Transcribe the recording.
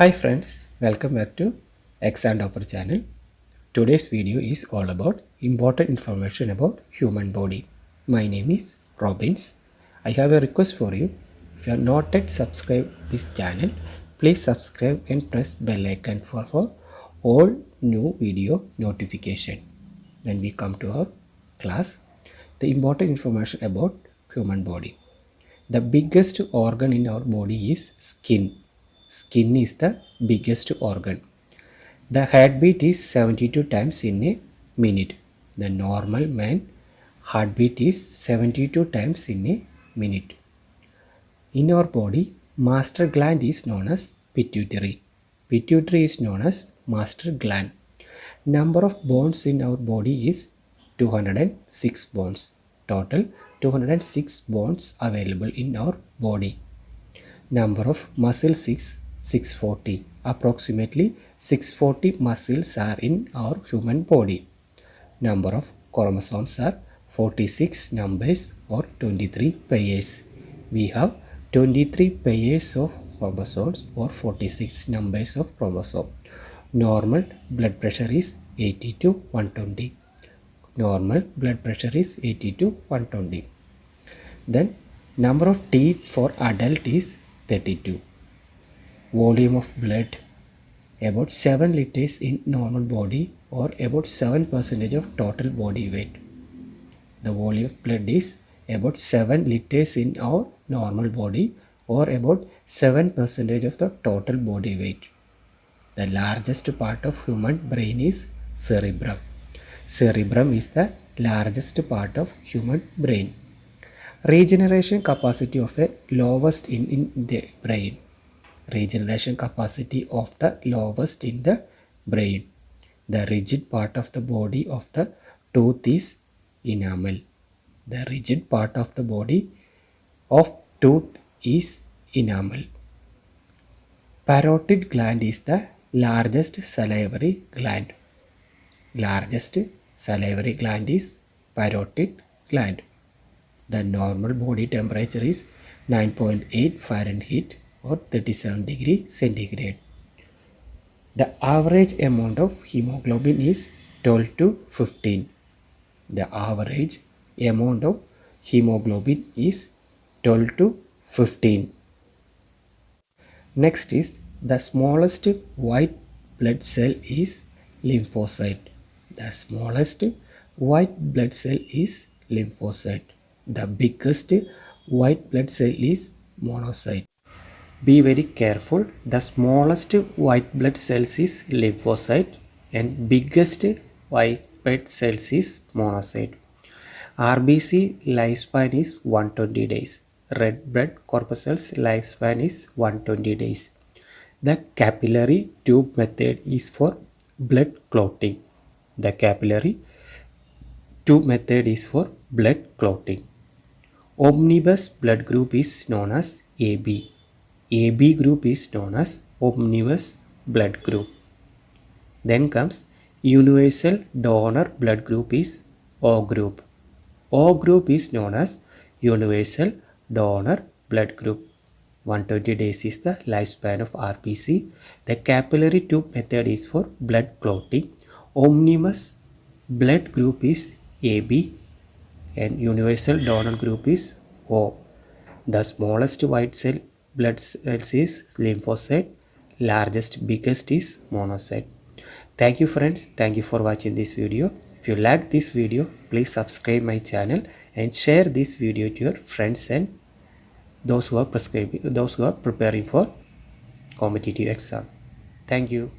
Hi friends, welcome back to Exam Topper channel. Today's video is all about important information about human body. My name is Robbins. I have a request for you. If you are not yet subscribed this channel, please subscribe and press bell icon for, for all new video notification. Then we come to our class. The important information about human body. The biggest organ in our body is skin. Skin is the biggest organ. The heartbeat is 72 times in a minute. The normal man heartbeat is 72 times in a minute. In our body, master gland is known as pituitary. Pituitary is known as master gland. Number of bones in our body is 206 bones. Total 206 bones available in our body. Number of muscles 6 640. Approximately 640 muscles are in our human body. Number of chromosomes are 46 numbers or 23 pairs. We have 23 pairs of chromosomes or 46 numbers of chromosome. Normal blood pressure is 80 to 120. Normal blood pressure is 80 to 120. Then number of teeth for adult is 32. Volume of blood about 7 liters in normal body or about 7 percentage of total body weight. The volume of blood is about 7 liters in our normal body or about 7 percentage of the total body weight. The largest part of human brain is cerebrum. Cerebrum is the largest part of human brain. Regeneration capacity of a lowest in, in the brain. Regeneration capacity of the lowest in the brain. The rigid part of the body of the tooth is enamel. The rigid part of the body of tooth is enamel. Parotid gland is the largest salivary gland. Largest salivary gland is parotid gland. The normal body temperature is 9.8 Fahrenheit or 37 degree centigrade. The average amount of hemoglobin is 12 to 15. The average amount of hemoglobin is 12 to 15. Next is the smallest white blood cell is lymphocyte. The smallest white blood cell is lymphocyte. The biggest white blood cell is monocyte. Be very careful. The smallest white blood cells is lymphocyte and biggest white blood cells is monocyte. RBC lifespan is 120 days. Red blood corpuscles lifespan is 120 days. The capillary tube method is for blood clotting. The capillary tube method is for blood clotting. Omnibus blood group is known as AB. AB group is known as omnibus blood group. Then comes universal donor blood group is O group. O group is known as universal donor blood group. 120 days is the lifespan of RBC. The capillary tube method is for blood clotting. Omnibus blood group is AB and universal donor group is O. The smallest white cell blood uh, cells is lymphocyte, largest biggest is monocyte. Thank you friends, thank you for watching this video. If you like this video, please subscribe my channel and share this video to your friends and those who are prescribing those who are preparing for competitive exam. Thank you.